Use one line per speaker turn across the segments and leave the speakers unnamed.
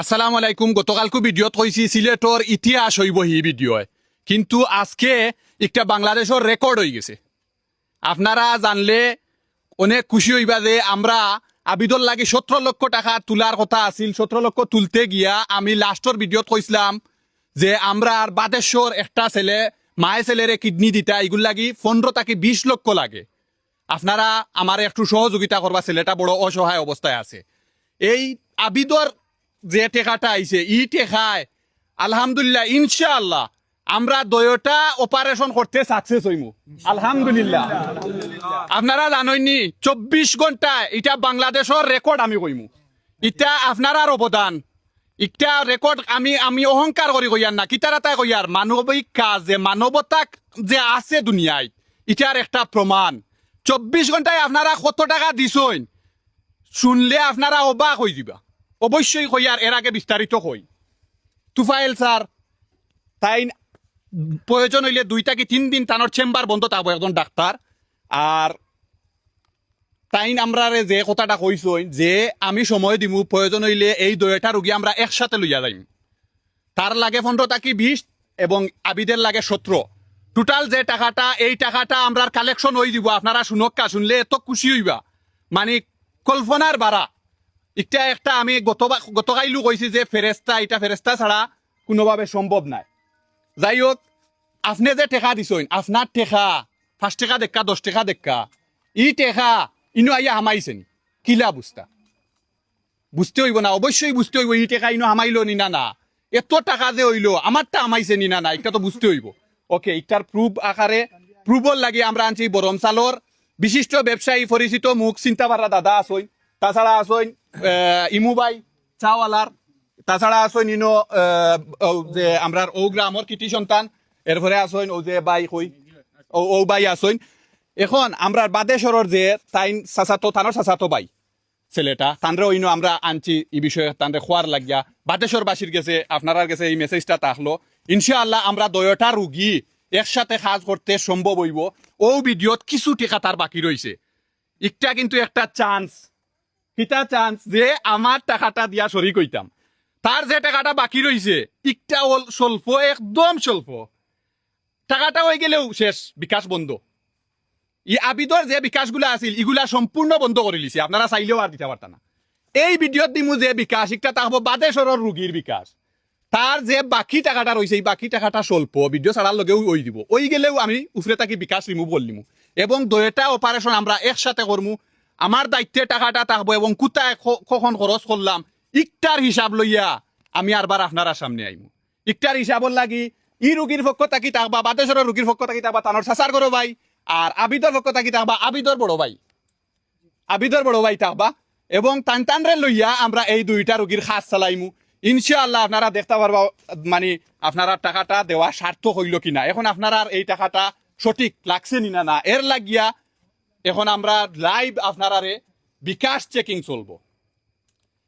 আসসালামু আলাইকুম, গতকালকু ভিডিওত কইছি সিলেটর ইতিহাস হইব হি ভিডিও কিন্তু আজকে একটা বাংলাদেশের রেকর্ড হয়ে গেছে। আপনারা জানলে অনেক খুশি হইবা যে আমরা আবিদর লাগে সতেরো লক্ষ টাকা তোলার কথা আছিল সতেরো লক্ষ তুলতে গিয়া আমি লাস্টর ভিডিওত কইছিলাম যে আমরা আর বাদেশ্বর একটা ছেলে মায়ে ছেলেরে কিডনি দিতা এগুলো লাগি পনেরো থেকে বিশ লক্ষ লাগে। আপনারা আমার একটু সহযোগিতা করবা, ছেলেটা বড় অসহায় অবস্থায় আছে। এই আবিদর যে টেকাটা আইছে, ই টেকায়। আলহামদুলিল্লাহ, ইনশাআল্লাহ, আমরা দয়টা অপারেশন করতে সাকসেস হইমু। আলহামদুলিল্লাহ। আপনারা জানইনি, চব্বিশ ঘণ্টা এটা বাংলাদেশের রেকর্ড আমি কইমু। এটা আপনার অবদান। ইটা রেকর্ড আমি আমি অহংকার করি কইয়ার না কিতার এটা কইয়ার। মানবিক কাজ যে মানবতা যে আছে দুনিয়ায় ইটার একটা প্রমাণ। চব্বিশ ঘন্টায় আপনারা কত টাকা দিছইন? শুনলে আপনারা অবাক হয়ে যাবা। অবশ্যই কইয়ার এর আগে বিস্তারিত কই তুফাইল স্যার। তাই প্রয়োজন হইলে দুইটা কি তিন দিন তানোর চেম্বার বন্ধ থাকব একজন ডাক্তার। আর তাইন আমরা যে কথাটা কইছই, যে আমি সময় দিমু, প্রয়োজন হইলে এই দয়টা রুগী আমরা একসাথে লইয়া যাইম। তার লাগে পনেরো টাকি বিশ, এবং আবিদের লাগে সতেরো। টোটাল যে টাকাটা, এই টাকাটা আমরা কালেকশন হয়ে দিব। আপনারা শুনক্কা শুনলে এত খুশি হইবা। মানে কল্পনার বাড়া এটা একটা আমি গত গতকাইলু কইছি যে ফেরেস্তা এটা ফেরেস্তা ছাড়া কোনোভাবে সম্ভব নাই। যাই হোক আপনি যে টেকা দিছইন আপনার টেকা, পাঁচ টাকা দেখা দশ টাকা দেখা ই টেকা, ইনো আইয়া হামাইছে নি? কিলা বুঝতা বুঝতে হইব না অবশ্যই বুঝতে হইব, ই টেকা ইনো হামাইল নি না না? এত টাকা যে হইল আমারটা হামাইছে নি না না? এটা তো বুঝতে হইব। ওকে ইটার প্রুফ আকারে প্রুফর লাগে আমরা আনছি বরম চালর বিশিষ্ট ব্যবসায়ী পরিচিত মুখ চিন্তাধারা দাদা আসইন তাছাড়া আসইন আহ, ইমু ভাই চাওয়ালার। তাছাড়া আসইন ইনো যে আমরা ও গ্রামর কৃতি সন্তান। এরপরে আসইন ও যে বাই কই ও বাই আসইন এখন আমরা বাদেশ্বরের যে তাইন চাচাতো থানোর চাচাতো বাই ছেলেটা তানরে ওইনো আমরা আনছি এই বিষয়ে তানরে খোয়ার লাগিয়া। বাদেশ্বর বাসীর গেছে আপনার গেছে এই মেসেজটা তাহলো ইনশাআল্লাহ আমরা দয়টা রুগী একসাথে কাজ করতে সম্ভব হইব। ও ভিডিওত কিছু টেকা তার বাকি রয়েছে একটা কিন্তু একটা চান্স কিতা চান্স যে আমার টাকাটা দিয়া সরি কইতাম। তার যে টাকাটা বাকি রয়েছে একটা ওল স্বল্প একদম স্বল্প টাকাটা হয়ে গেলেও শেষ, বিকাশ বন্ধ। ই আবিদর যে বিকাশগুলা আছিল, ইগুলা সম্পূর্ণ বন্ধ করে লিছে আপনারা চাইলেও আর দিতে পারতা না। এই ভিডিওত দিমু যে বিকাশ একটা হব বাদেশ্বরের রুগীর বিকাশ। তার যে বাকি টাকাটা রয়েছে এই বাকি টাকাটা স্বল্প ভিডিও ছাড়ার লগেও ওই দিব। ওই গেলেও আমি উফরে তাকে বিকাশ রিমুভ করলিমু এবং দুইটা অপারেশন আমরা একসাথে করমু আমার দায়িত্বে টাকাটা থাকব এবং কোথায় কখন খরচ করলাম, ইকটার হিসাব লইয়া আমি আরবার আপনারা সামনে আইমু। ইকটার হিসাবর লাগি, ই রুগীর পক্ষ থাকি থাকবা বাদেশ্বরের রুগীর পক্ষ থাকি থাকবা তানোর সাসার করো ভাই, আর আবিদর পক্ষ থাকি থাকবা, আবিদর বড় ভাই। আবিদর বড় ভাই থাকবা এবং টান টানরে লইয়া আমরা এই দুইটা রুগীর খাস চালাইমু। ইনশাআল্লাহ আপনারা দেখতে পারবা মানে আপনারা টাকাটা দেওয়া সার্থক হইল কিনা। এখন আপনারা এই টাকাটা সঠিক লাগছে না না, এর লাগিয়া এখন আমরা লাইভ আপনারারে বিকাশ চেকিং চলবো।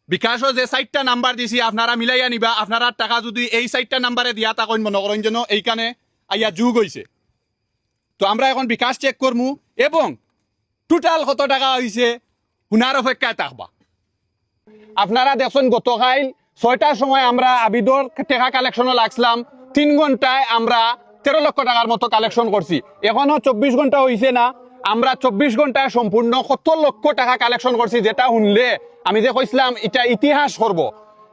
বিকাশও যে চারটা নাম্বার দিছি, আপনারা মিলাইয়া নিবা। আপনারা টাকা যদি এই চারটা নাম্বারে দিয়া তাকইন মনে করেন যেন এইখানে আইয়া যুগ হইছে। তো আমরা এখন বিকাশ চেক করমু এবং টোটাল কত টাকা হয়েছে শুনার অপেক্ষায় থাকবা আপনারা দেখছেন গতকাল ছয়টার সময় আমরা আবিদর টাকা কালেকশনও লাগছিলাম। তিন ঘন্টায় আমরা তেরো লক্ষ টাকার মতো কালেকশন করছি এখনও চব্বিশ ঘণ্টা হয়েছে না। আমরা চব্বিশ ঘন্টায় সম্পূর্ণ কত লক্ষ টাকা কালেকশন করছি যেটা শুনলে আমি যে কইছিলাম এটা ইতিহাস করব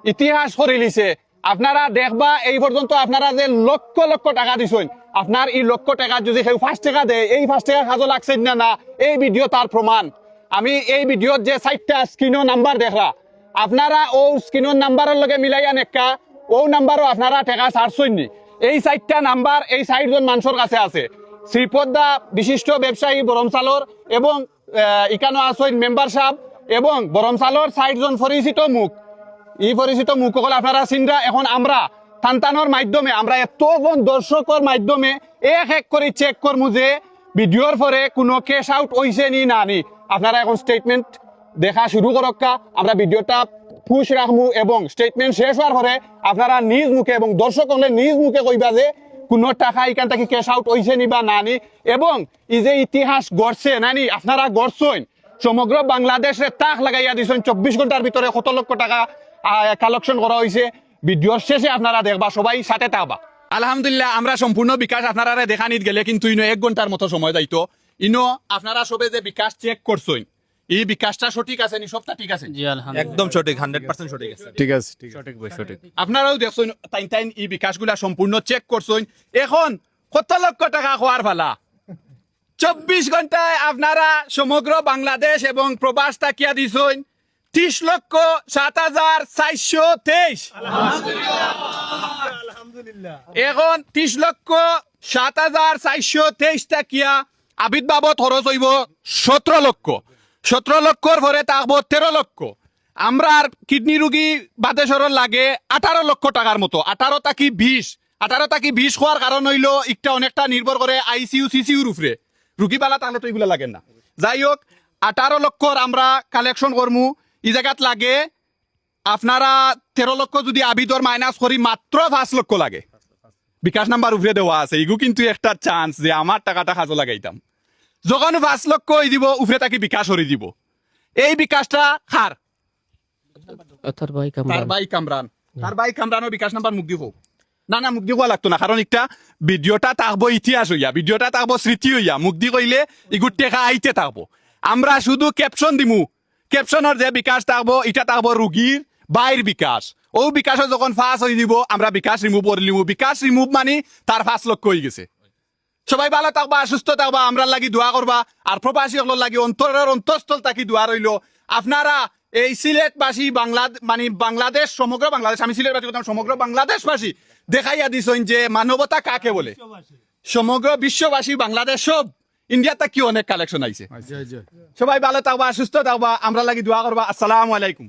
ইতিহাস করে লিছে আপনারা দেখবা, এই পর্যন্ত আপনারা যে লক্ষ লক্ষ টাকা দিছেন আপনার এই লক্ষ টাকা যদি কেউ পাঁচ টাকা দেয়, এই পাঁচ টাকা কাজও লাগছে না না, এই ভিডিও তার প্রমাণ আমি এই ভিডিওত যে চারটা স্ক্রিনও নাম্বার দেখরা আপনারা ও স্ক্রিনের নাম্বারের লগে মিলাইয়া নেকা ও নাম্বারও আপনারা টাকা ছাড়ছেন নি। এই চারটা নাম্বার এই চারজন মানুষের কাছে আছে। শ্রীপদ্দা বিশিষ্ট ব্যবসায়ী বরমসালর এবং ইকানো আসইন মেম্বার সাহেব এবং বরমসালর চারজন পরিচিত মুখ। এই পরিচিত মুখসকল আপনারা চিন্তা, এখন আমরা টানটানোর মাধ্যমে, আমরা এতজন দর্শকের মাধ্যমে এক এক করে চেক করব যে ভিডিওর পরে কোনো কেস আউট হইছে নি না নি। আপনারা এখন স্টেটমেন্ট দেখা শুরু করক্কা আমরা ভিডিওটা পুশ রাখব এবং স্টেটমেন্ট শেষ হওয়ার পরে আপনারা নিজ মুখে এবং দর্শক হলে নিজ মুখে কইবা যে কোনো টাকা এখান থেকে ক্যাশ আউট হইছে নি বা নানি? এবং এই যে ইতিহাস গড়ছে, নানি, আপনারা গড়ছেন সমগ্র বাংলাদেশে তাক লাগাইয়া দিছেন, চব্বিশ ঘণ্টার ভিতরে কত লক্ষ টাকা কালেকশন করা হয়েছে ভিডিওর শেষে আপনারা দেখবা, সবাই সাথে থাকবা। আলহামদুলিল্লাহ, আমরা সম্পূর্ণ বিকাশ আপনারা দেখানিত গেলে কিন্তু ইনো এক ঘণ্টার মতো সময় যাইতো। ইনো আপনারা সবে যে বিকাশ চেক করছেন এই বিকাশটা সঠিক আছে নি সবটা ঠিক আছে?
জি আলহামদুলিল্লাহ।
একদম সঠিক হান্ড্রেড পার্সেন্ট সঠিক আছে।
ঠিক আছে ঠিক
সঠিক ভাই সঠিক।
আপনারাও দেখছেন টাইম টাইম এই বিকাশগুলা সম্পূর্ণ চেক করছেন। এখন কত লক্ষ টাকা খোয়ার ফালা চব্বিশ ঘন্টায় আপনারা সমগ্র বাংলাদেশ এবং প্রবাস তাকিয়া দিছেন ত্রিশ লক্ষ সাত হাজার চারশো তেইশ। এখন ত্রিশ লক্ষ সাত হাজার চারশো তেইশ টাকিয়া আবিদ বাবদ খরচ হইব সতেরো লক্ষ। সতেরো লক্ষর পরে থাকব তেরো লক্ষ। আমরা আর কিডনি রুগী বাদেশ্বরের লাগে আঠারো লক্ষ টাকার মতো। আঠারো তাকি বিশ আঠারো তাকি বিশ হওয়ার কারণ হইল একটা অনেকটা নির্ভর করে আইসিইউ সিসিউর উপরে। রুগী পালা তাহলে তো এগুলো লাগে না। যাই হোক, আঠারো লক্ষর আমরা কালেকশন করমু। ই জায়গাত লাগে আপনারা তেরো লক্ষ যদি আবিদর মাইনাস করি মাত্র পাঁচ লক্ষ লাগে। বিকাশ নাম্বার উপরে দেওয়া আছে। এগু কিন্তু একটা চান্স যে আমার টাকাটা কাজে লাগাইতাম। যখন পাঁচ লক্ষ হয়ে দিব উপরে তাকে বিকাশ হরি দিব। এই বিকাশটা খার
তার ভাই কামরান তার
বাই কামরান তার বাই কামরানের বিকাশ নাম্বার মুখ দিব। না না মুখ দিব লাগতো না কারণ একটা ভিডিওটা থাকব ইতিহাস হইয়া ভিডিওটা থাকব স্মৃতি হইয়া মুখ দি কইলে ইগুর টেকা আইতে থাকব আমরা শুধু ক্যাপশন দিমু। ক্যাপশনের যে বিকাশ থাকব এটা থাকব রুগীর বাইর বিকাশ। ও বিকাশও যখন ফাঁস হয়ে দিব আমরা বিকাশ রিমুভ করে নিবো বিকাশ রিমুভ মানে তার পাঁচ লক্ষ হয়ে গেছে। সবাই ভালো থাকবা সুস্থ থাকবা আমরা লাগি দোয়া করবা। আর প্রবাসী হল লাগি অন্তরের অন্তঃস্থল থাকি দোয়া রইল। আপনারা এই সিলেটবাসী বাংলা মানে বাংলাদেশ সমগ্র বাংলাদেশ আমি সিলেটবাসী কথা সমগ্র বাংলাদেশবাসী দেখাইয়া দিছেন যে মানবতা কাকে বলে? সমগ্র বিশ্ববাসী বাংলাদেশ সব ইন্ডিয়াতে কি অনেক কালেকশন আইছে? সবাই ভালো থাকবা সুস্থ থাকবা আমরা লাগি দোয়া করবা। আসসালামু আলাইকুম।